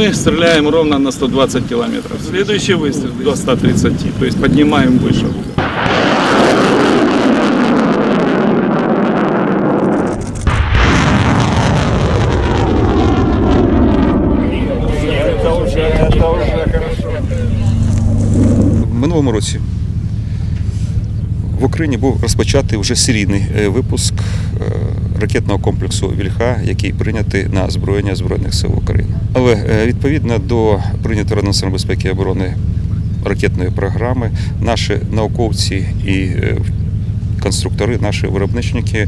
Мы стреляем ровно на 120 километров. Следующий выстрел до 130, то есть поднимаем выше. В минулому році в Україні був розпочатий вже серійний е, випуск е, ракетного комплексу Вільха, який прийнятий на зброєння Збройних сил України. Але е, відповідно до прийнятої Радою безпеки і оборони ракетної програми, наші науковці і е, конструктори, наші виробничники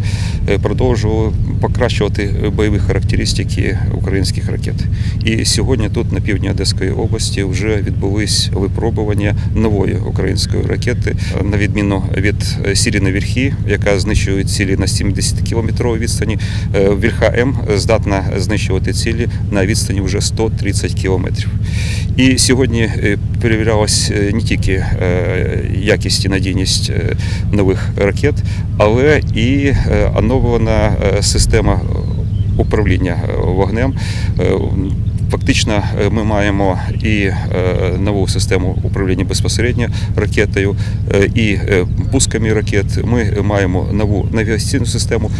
е, продовжували покращувати бойові характеристики українських ракет. І сьогодні тут на півдні Одеської області вже відбулись випробування нової української ракети, е, на відміну від е, Сіріна Вірхі, яка знищує цілі на 70 кілометровій відстані. Вільха М здатна знищувати цілі на відстані вже 130 кілометрів. І сьогодні перевірялась не тільки якість і надійність нових ракет, але і е, оновлена е, система управління е, вогнем. Фактично, ми маємо і нову систему управління безпосередньо ракетою, і пусками ракет. Ми маємо нову навігаційну систему.